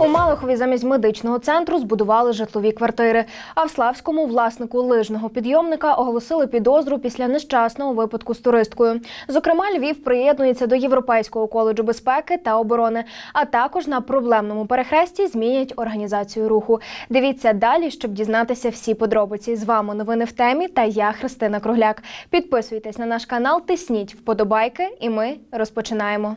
У Малахові замість медичного центру збудували житлові квартири. А в Славському власнику лижного підйомника оголосили підозру після нещасного випадку з туристкою. Зокрема, Львів приєднується до Європейського коледжу безпеки та оборони, а також на проблемному перехресті змінять організацію руху. Дивіться далі, щоб дізнатися всі подробиці. З вами новини в темі та я Христина Кругляк. Підписуйтесь на наш канал, тисніть вподобайки, і ми розпочинаємо.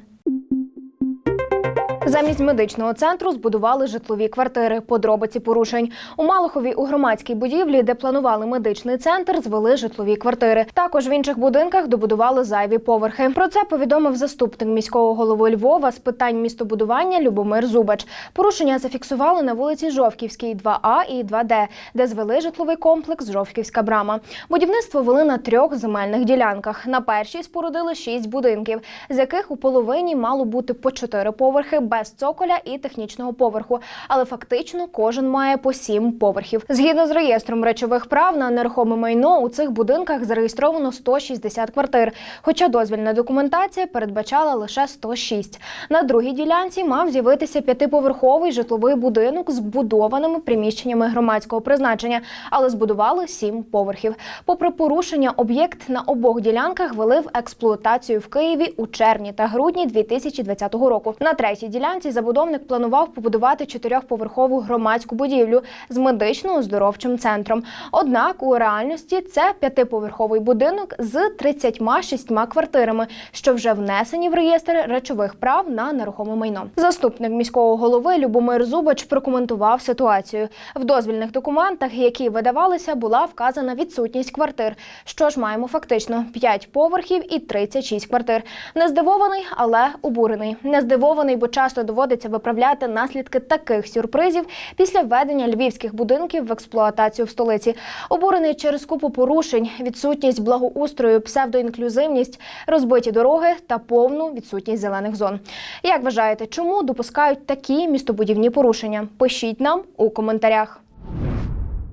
Замість медичного центру збудували житлові квартири. Подробиці порушень у Малахові у громадській будівлі, де планували медичний центр, звели житлові квартири. Також в інших будинках добудували зайві поверхи. Про це повідомив заступник міського голови Львова з питань містобудування Любомир Зубач. Порушення зафіксували на вулиці Жовківській, 2А і 2Д, де звели житловий комплекс Жовківська брама. Будівництво вели на трьох земельних ділянках. На першій спорудили шість будинків, з яких у половині мало бути по чотири поверхи без цоколя і технічного поверху. Але фактично кожен має по сім поверхів. Згідно з реєстром речових прав на нерухоме майно у цих будинках зареєстровано 160 квартир. Хоча дозвільна документація передбачала лише 106. На другій ділянці мав з'явитися п'ятиповерховий житловий будинок з будованими приміщеннями громадського призначення, але збудували сім поверхів. Попри порушення, об'єкт на обох ділянках вели в експлуатацію в Києві у червні та грудні 2020 року. На третій ділянці забудовник планував побудувати чотирьохповерхову громадську будівлю з медично-оздоровчим центром. Однак у реальності це п'ятиповерховий будинок з 36 квартирами, що вже внесені в реєстр речових прав на нерухоме майно. Заступник міського голови Любомир Зубач прокоментував ситуацію. В дозвільних документах, які видавалися, була вказана відсутність квартир. Що ж маємо фактично 5 поверхів і 36 квартир. Не здивований, але обурений. Не здивований, бо часто доводиться виправляти наслідки таких сюрпризів після введення львівських будинків в експлуатацію в столиці. Обурений через купу порушень, відсутність благоустрою, псевдоінклюзивність, розбиті дороги та повну відсутність зелених зон. Як вважаєте, чому допускають такі містобудівні порушення? Пишіть нам у коментарях.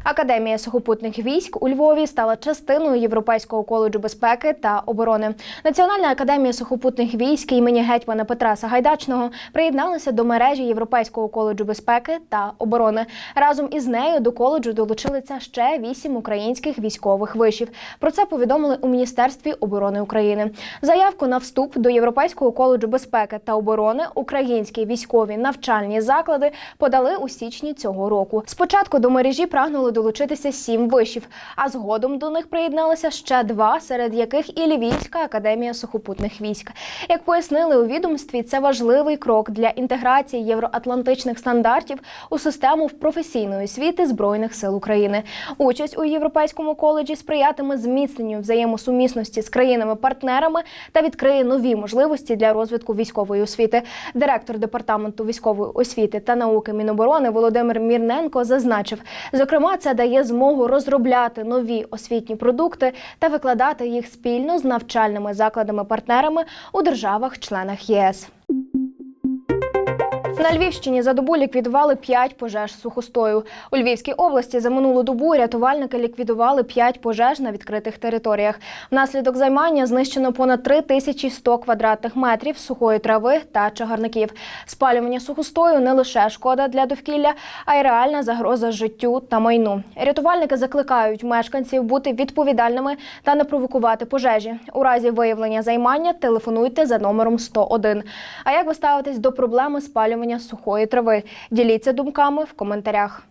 Академія сухопутних військ у Львові стала частиною Європейського коледжу безпеки та оборони. Національна академія сухопутних військ імені гетьмана Петра Сагайдачного приєдналася до мережі Європейського коледжу безпеки та оборони. Разом із нею до коледжу долучилися ще вісім українських військових вишів. Про це повідомили у Міністерстві оборони України. Заявку на вступ до Європейського коледжу безпеки та оборони українські військові навчальні заклади подали у січні цього року. Спочатку до мережі прагнули долучитися сім вишів, а згодом до них приєдналися ще два, серед яких і Львівська академія сухопутних військ. Як пояснили у відомстві, це важливий крок для інтеграції євроатлантичних стандартів у систему професійної освіти збройних сил України. Участь у європейському коледжі сприятиме зміцненню взаємосумісності з країнами-партнерами та відкриє нові можливості для розвитку військової освіти. Директор департаменту військової освіти та науки Міноборони Володимир Мірненко зазначив, зокрема, це дає змогу розробляти нові освітні продукти та викладати їх спільно з навчальними закладами-партнерами у державах-членах ЄС. На Львівщині за добу ліквідували 5 пожеж сухостою. У Львівській області за минулу добу рятувальники ліквідували 5 пожеж на відкритих територіях. Внаслідок займання знищено понад 3100 квадратних метрів сухої трави та чагарників. Спалювання сухостою не лише шкода для довкілля, а й реальна загроза життю та майну. Рятувальники закликають мешканців бути відповідальними та не провокувати пожежі. У разі виявлення займання телефонуйте за номером 101. А як ви ставитесь до проблеми спалювання сухої трави? Діліться думками в коментарях.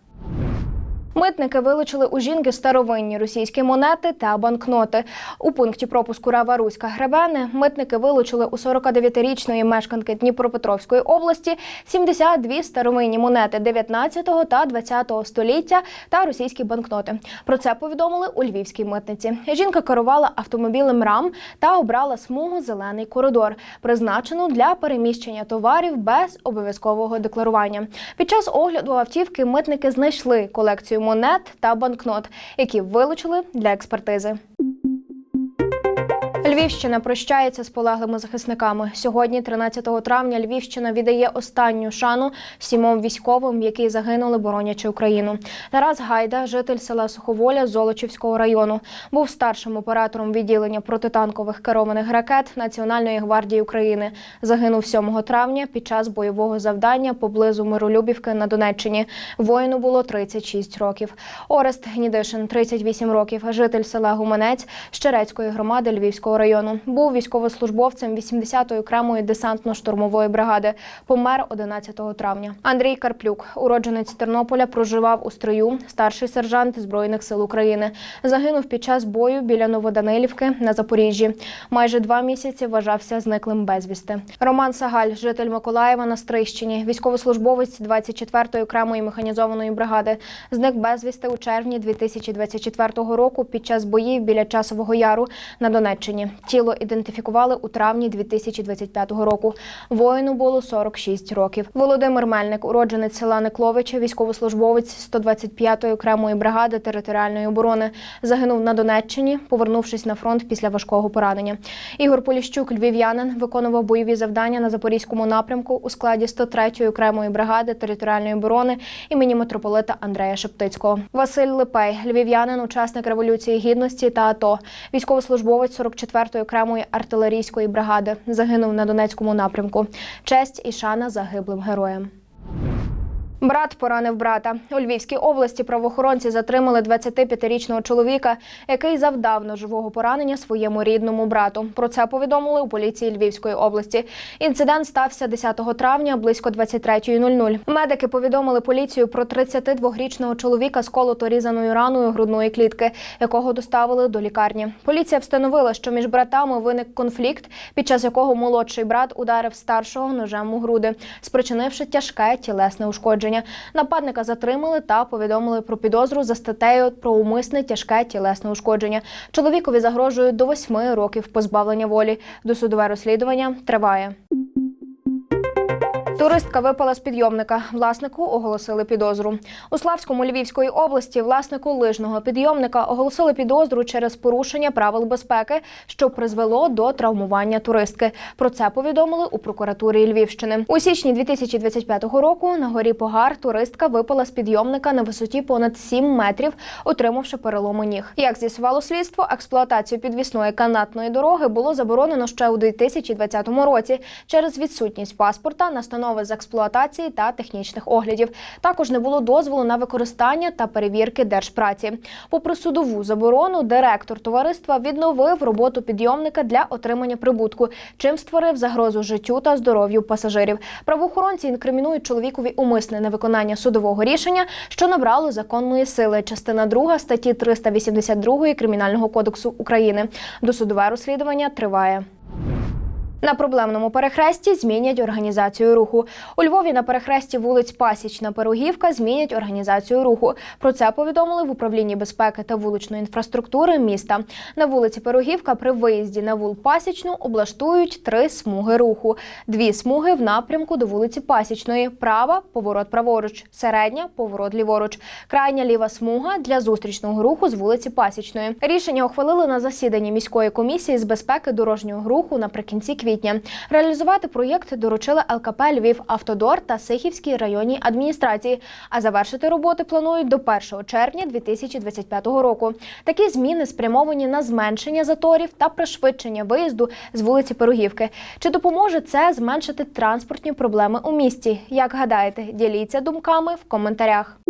Митники вилучили у жінки старовинні російські монети та банкноти. У пункті пропуску Рава Руська Гребени митники вилучили у 49-річної мешканки Дніпропетровської області 72 старовинні монети 19 та 20 століття та російські банкноти. Про це повідомили у Львівській митниці. Жінка керувала автомобілем РАМ та обрала смугу зелений коридор, призначену для переміщення товарів без обов'язкового декларування. Під час огляду автівки митники знайшли колекцію монет та банкнот, які вилучили для експертизи. Львівщина прощається з полеглими захисниками. Сьогодні, 13 травня, Львівщина віддає останню шану сімом військовим, які загинули, боронячи Україну. Тарас Гайда, житель села Суховоля Золочівського району, був старшим оператором відділення протитанкових керованих ракет Національної гвардії України. Загинув 7 травня під час бойового завдання поблизу Миролюбівки на Донеччині. Воїну було 36 років. Орест Гнідишин, 38 років, житель села Гуманець Щерецької громади Львівського району. Був військовослужбовцем 80-ї окремої десантно-штурмової бригади. Помер 11 травня. Андрій Карплюк, уродженець Тернополя, проживав у строю, старший сержант Збройних сил України. Загинув під час бою біля Новоданилівки на Запоріжжі. Майже два місяці вважався зниклим безвісти. Роман Сагаль, житель Миколаєва на Стрищині, військовослужбовець 24-ї окремої механізованої бригади. Зник безвісти у червні 2024 року під час боїв біля Часового Яру на Донеччині. Тіло ідентифікували у травні 2025 року. Воїну було 46 років. Володимир Мельник, уродженець села Некловича, військовослужбовець 125-ї окремої бригади територіальної оборони, загинув на Донеччині, повернувшись на фронт після важкого поранення. Ігор Поліщук, львів'янин, виконував бойові завдання на запорізькому напрямку у складі 103-ї окремої бригади територіальної оборони імені митрополита Андрея Шептицького. Василь Липей, львів'янин, учасник революції гідності та АТО, військовослужбовець 44-ї окремої артилерійської бригади, загинув на Донецькому напрямку. Честь і шана загиблим героям. Брат поранив брата. У Львівській області правоохоронці затримали 25-річного чоловіка, який завдав ножового поранення своєму рідному брату. Про це повідомили у поліції Львівської області. Інцидент стався 10 травня близько 23.00. Медики повідомили поліцію про 32-річного чоловіка з колото різаною раною грудної клітки, якого доставили до лікарні. Поліція встановила, що між братами виник конфлікт, під час якого молодший брат ударив старшого ножем у груди, спричинивши тяжке тілесне ушкодження. Нападника затримали та повідомили про підозру за статтею про умисне тяжке тілесне ушкодження. Чоловікові загрожує до восьми років позбавлення волі. Досудове розслідування триває. Туристка випала з підйомника. Власнику оголосили підозру. У Славському Львівської області власнику лижного підйомника оголосили підозру через порушення правил безпеки, що призвело до травмування туристки. Про це повідомили у прокуратурі Львівщини. У січні 2025 року на горі Погар туристка випала з підйомника на висоті понад 7 метрів, отримавши перелому ніг. Як з'ясувало слідство, експлуатацію підвісної канатної дороги було заборонено ще у 2020 році через відсутність паспорта, настанови з експлуатації та технічних оглядів. Також не було дозволу на використання та перевірки держпраці. Попри судову заборону, директор товариства відновив роботу підйомника для отримання прибутку, чим створив загрозу життю та здоров'ю пасажирів. Правоохоронці інкримінують чоловікові умисне невиконання судового рішення, що набрало законної сили. Частина 2 статті 382 Кримінального кодексу України. Досудове розслідування триває. На проблемному перехресті змінять організацію руху. У Львові на перехресті вулиць Пасічна Пирогівка змінять організацію руху. Про це повідомили в управлінні безпеки та вуличної інфраструктури міста. На вулиці Пирогівка при виїзді на вул Пасічну облаштують три смуги руху: дві смуги в напрямку до вулиці Пасічної, права поворот праворуч, середня поворот ліворуч, крайня ліва смуга для зустрічного руху з вулиці Пасічної. Рішення ухвалили на засіданні міської комісії з безпеки дорожнього руху наприкінці квітня. Реалізувати проєкт доручили ЛКП Львів Автодор та Сихівській районній адміністрації. А завершити роботи планують до 1 червня 2025 року. Такі зміни спрямовані на зменшення заторів та пришвидшення виїзду з вулиці Пирогівки. Чи допоможе це зменшити транспортні проблеми у місті? Як гадаєте, діліться думками в коментарях.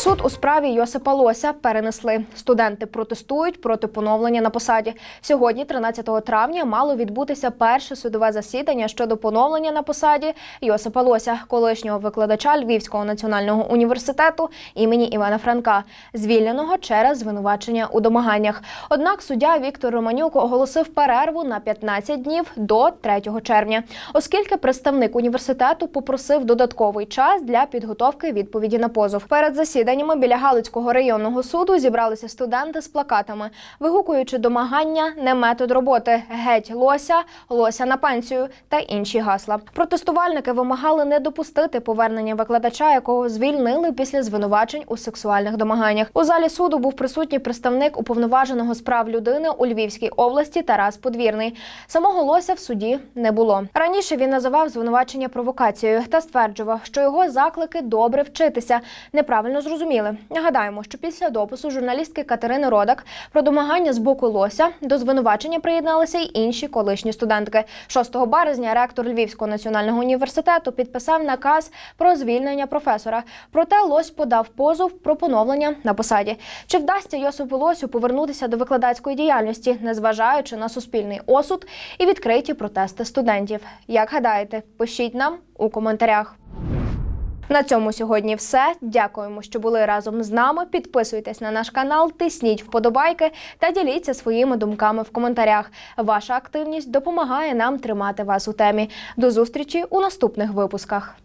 Суд у справі Йосипа Лося перенесли. Студенти протестують проти поновлення на посаді. Сьогодні, 13 травня, мало відбутися перше судове засідання щодо поновлення на посаді Йосипа Лося, колишнього викладача Львівського національного університету імені Івана Франка, звільненого через звинувачення у домаганнях. Однак суддя Віктор Романюк оголосив перерву на 15 днів до 3 червня, оскільки представник університету попросив додатковий час для підготовки відповіді на позов. Перед засіданням засіданнями біля Галицького районного суду зібралися студенти з плакатами, вигукуючи домагання не метод роботи, геть лося, лося на пенсію та інші гасла. Протестувальники вимагали не допустити повернення викладача, якого звільнили після звинувачень у сексуальних домаганнях. У залі суду був присутній представник уповноваженого з прав людини у Львівській області Тарас Подвірний. Самого лося в суді не було. Раніше він називав звинувачення провокацією та стверджував, що його заклики добре вчитися неправильно зрозуміли. Нагадаємо, що після допису журналістки Катерини Родак про домагання з боку лося до звинувачення приєдналися й інші колишні студентки. 6 березня ректор Львівського національного університету підписав наказ про звільнення професора. Проте лось подав позов про поновлення на посаді. Чи вдасться Йосипу Лосю повернутися до викладацької діяльності, незважаючи на суспільний осуд і відкриті протести студентів? Як гадаєте, пишіть нам у коментарях. На цьому сьогодні все. Дякуємо, що були разом з нами. Підписуйтесь на наш канал, тисніть вподобайки та діліться своїми думками в коментарях. Ваша активність допомагає нам тримати вас у темі. До зустрічі у наступних випусках.